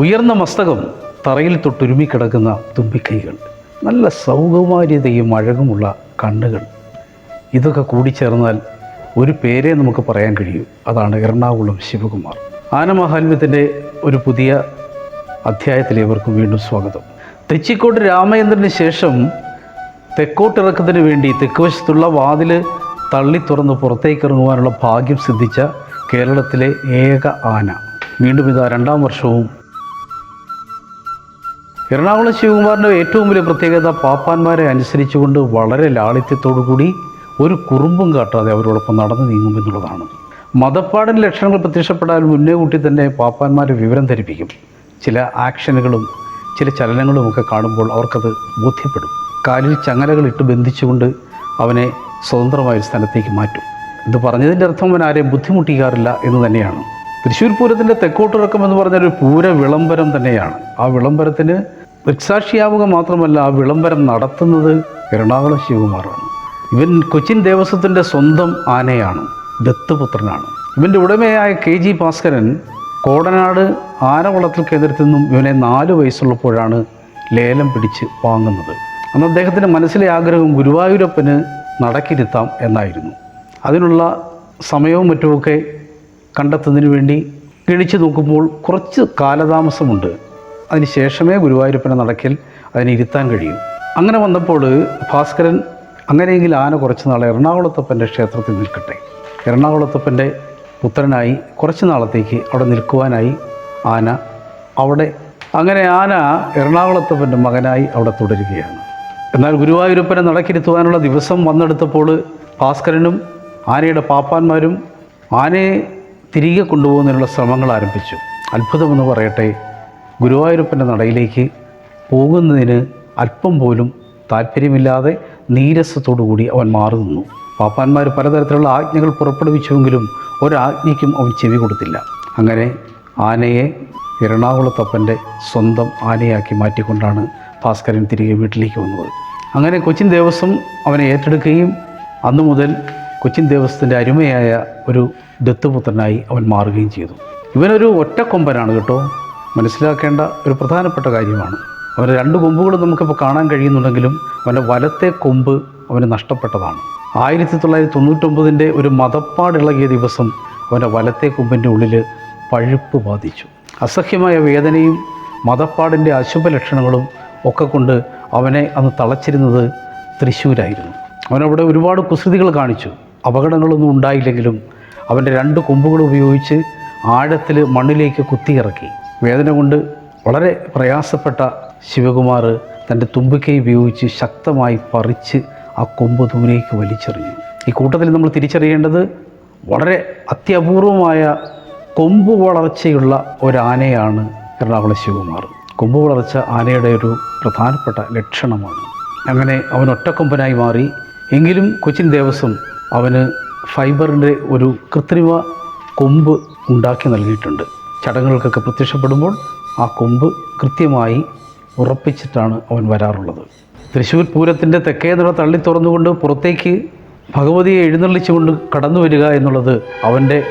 ഉയർന്ന മസ്തകം തറയിൽ തൊട്ടുരുമിക്കിടക്കുന്ന തുമ്പിക്കൈകൾ നല്ല സൗകുമാര്യതയും അഴകുമുള്ള കണ്ണുകൾ. ഇതൊക്കെ കൂടിച്ചേർന്നാൽ ഒരു പേരെ നമുക്ക് പറയാൻ കഴിയൂ. അതാണ് എറണാകുളം ശിവകുമാർ. ആനമഹാത്മ്യത്തിന്റെ ഒരു പുതിയ അധ്യായത്തിലേവർക്കും വീണ്ടും സ്വാഗതം. തെച്ചിക്കോട്ട് രാമചന്ദ്രന് ശേഷം തെക്കോട്ടിറക്കത്തിന് വേണ്ടി തെക്കുവശത്തുള്ള വാതിൽ തള്ളി തുറന്ന് പുറത്തേക്ക് ഇറങ്ങുവാനുള്ള ഭാഗ്യം സിദ്ധിച്ച കേരളത്തിലെ ഏക ആന. വീണ്ടും ഇതാ രണ്ടാം വർഷവും എറണാകുളം ശിവകുമാറിന്റെ ഏറ്റവും വലിയ പ്രത്യേകത പാപ്പാന്മാരെ അനുസരിച്ചുകൊണ്ട് വളരെ ലാളിത്യത്തോടു കൂടി ഒരു കുറുമ്പും കാട്ടാതെ അവരോടൊപ്പം നടന്നു നീങ്ങുമെന്നുള്ളതാണ് മതപ്പാടിന്റെ ലക്ഷണങ്ങൾ പ്രത്യക്ഷപ്പെടാൻ മുന്നേ കൂട്ടി തന്നെ പാപ്പാന്മാരെ വിവരം ധരിപ്പിക്കും. ചില ആക്ഷനുകളും ചില ചലനങ്ങളും ഒക്കെ കാണുമ്പോൾ അവർക്കത് ബോധ്യപ്പെടും. കാലിൽ ചങ്ങലകൾ ഇട്ട് ബന്ധിച്ചുകൊണ്ട് അവനെ സ്വതന്ത്രമായ ഒരു സ്ഥലത്തേക്ക് മാറ്റും. ഇത് പറഞ്ഞതിന്റെ അർത്ഥം അവൻ ആരെയും ബുദ്ധിമുട്ടിക്കാറില്ല എന്ന് തന്നെയാണ്. തൃശ്ശൂർ പൂരത്തിന്റെ തെക്കോട്ടിറക്കം എന്ന് പറഞ്ഞൊരു പൂര വിളംബരം തന്നെയാണ്. ആ വിളംബരത്തിന് ദൃക്സാക്ഷിയാവുക മാത്രമല്ല ആ വിളംബരം നടത്തുന്നത് എറണാകുളം ശിവകുമാറാണ്. ഇവൻ കൊച്ചിൻ ദേവസ്വത്തിന്റെ സ്വന്തം ആനയാണ് ദത്തുപുത്രനാണ്. ഇവന്റെ ഉടമയായ കെ ജി ഭാസ്കരൻ കോടനാട് ആനവളത്തിൽ കേന്ദ്രത്തിൽ നിന്നും ഇവനെ നാല് വയസ്സുള്ളപ്പോഴാണ് ലേലം പിടിച്ച് വാങ്ങുന്നത്. അന്ന് അദ്ദേഹത്തിന്റെ മനസ്സിലെ ആഗ്രഹം ഗുരുവായൂരപ്പന് നടക്കിരുത്താം എന്നായിരുന്നു. അതിനുള്ള സമയവും മറ്റുമൊക്കെ കണ്ടെത്തുന്നതിന് വേണ്ടി ഗണിച്ചു നോക്കുമ്പോൾ കുറച്ച് കാലതാമസമുണ്ട്. അതിന് ശേഷമേ ഗുരുവായൂരപ്പനെ നടക്കിൽ അതിന് ഇരുത്താൻ കഴിയൂ. അങ്ങനെ വന്നപ്പോൾ ഭാസ്കരൻ അങ്ങനെയെങ്കിൽ ആന കുറച്ച് നാൾ എറണാകുളത്തപ്പന്റെ ക്ഷേത്രത്തിൽ നിൽക്കട്ടെ. എറണാകുളത്തപ്പന്റെ പുത്രനായി കുറച്ച് നാളത്തേക്ക് അവിടെ നിൽക്കുവാനായി ആന അവിടെ അങ്ങനെ ആന എറണാകുളത്തപ്പന്റെ മകനായി അവിടെ തുടരുകയാണ്. എന്നാൽ ഗുരുവായൂരപ്പനെ നടക്കിരുത്തുവാനുള്ള ദിവസം വന്നെടുത്തപ്പോൾ ഭാസ്കരനും ആനയുടെ പാപ്പാന്മാരും ആനയെ തിരികെ കൊണ്ടുപോകുന്നതിനുള്ള ശ്രമങ്ങൾ ആരംഭിച്ചു. അത്ഭുതമെന്ന് പറയട്ടെ ഗുരുവായൂരപ്പന്റെ നടയിലേക്ക് പോകുന്നതിന് അല്പം പോലും താല്പര്യമില്ലാതെ നീരസത്തോടു കൂടി അവൻ മാറി നിന്നു. പാപ്പാന്മാർ പലതരത്തിലുള്ള ആജ്ഞകൾ പുറപ്പെടുവിച്ചുവെങ്കിലും ഒരാജ്ഞയ്ക്കും അവൻ ചെവി കൊടുത്തില്ല. അങ്ങനെ ആനയെ എറണാകുളത്തപ്പന്റെ സ്വന്തം ആനയാക്കി മാറ്റിക്കൊണ്ടാണ് ഭാസ്കരൻ തിരികെ വീട്ടിലേക്ക് വന്നത്. അങ്ങനെ കൊച്ചിൻ ദേവസ്വം അവനെ ഏറ്റെടുക്കുകയും അന്നു മുതൽ കൊച്ചിൻ ദേവസ്വത്തിന്റെ അരുമയായ ഒരു ദത്തുപുത്രനായി അവൻ മാറുകയും ചെയ്തു. ഇവനൊരു ഒറ്റക്കൊമ്പനാണ് കേട്ടോ. മനസ്സിലാക്കേണ്ട ഒരു പ്രധാനപ്പെട്ട കാര്യമാണ്. അവന്റെ രണ്ട് കൊമ്പുകളും നമുക്കിപ്പോൾ കാണാൻ കഴിയുന്നുണ്ടെങ്കിലും അവന്റെ വലത്തെ കൊമ്പ് അവന് നഷ്ടപ്പെട്ടതാണ്. ആയിരത്തി തൊള്ളായിരത്തി തൊണ്ണൂറ്റൊമ്പതിന്റെ ഒരു മതപ്പാടിളകിയ ദിവസം അവന്റെ വലത്തെ കൊമ്പിന്റെ ഉള്ളിൽ പഴുപ്പ് ബാധിച്ചു. അസഹ്യമായ വേദനയും മതപ്പാടിന്റെ അശുഭ ലക്ഷണങ്ങളും ഒക്കെ കൊണ്ട് അവനെ അന്ന് തളച്ചിരുന്നത് തൃശ്ശൂരായിരുന്നു. അവനവിടെ ഒരുപാട് കുസൃതികൾ കാണിച്ചു. അപകടങ്ങളൊന്നും ഉണ്ടായില്ലെങ്കിലും അവന്റെ രണ്ട് കൊമ്പുകൾ ഉപയോഗിച്ച് ആഴത്തിൽ മണ്ണിലേക്ക് കുത്തിയിറക്കി. വേദന കൊണ്ട് വളരെ പ്രയാസപ്പെട്ട ശിവകുമാർ തന്റെ തുമ്പിക്കൈ ഉപയോഗിച്ച് ശക്തമായി പറിച്ച് ആ കൊമ്പ് ദൂരേക്ക് വലിച്ചെറിഞ്ഞു. ഈ കൂട്ടത്തിൽ നമ്മൾ തിരിച്ചറിയേണ്ടത് വളരെ അത്യപൂർവമായ കൊമ്പ് വളർച്ചയുള്ള ഒരാനയാണ് എറണാകുളം ശിവകുമാർ. കൊമ്പ് വളർച്ച ആനയുടെ ഒരു പ്രധാനപ്പെട്ട ലക്ഷണമാണ്. അങ്ങനെ അവൻ ഒറ്റക്കൊമ്പനായി മാറി. എങ്കിലും കൊച്ചിൻ ദേവസ്വം അവന് ഫൈബറിന്റെ ഒരു കൃത്രിമ കൊമ്പ് ഉണ്ടാക്കി നൽകിയിട്ടുണ്ട്. ചടങ്ങുകൾക്കൊക്കെ പ്രത്യക്ഷപ്പെടുമ്പോൾ ആ കൊമ്പ് കൃത്യമായി ഉറപ്പിച്ചിട്ടാണ് അവൻ വരാറുള്ളത്. തൃശ്ശൂർ പൂരത്തിന്റെ തെക്കേ നിറ തള്ളി തുറന്നുകൊണ്ട് പുറത്തേക്ക് ഭഗവതിയെ എഴുന്നള്ളിച്ചുകൊണ്ട് കടന്നു വരിക എന്നുള്ളത് അവന്റെ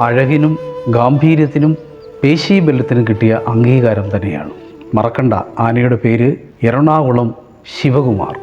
അഴകിനും ഗാംഭീര്യത്തിനും പേശീബല്യത്തിനും കിട്ടിയ അംഗീകാരം തന്നെയാണ്. മറക്കണ്ട ആനയുടെ പേര് എറണാകുളം ശിവകുമാർ.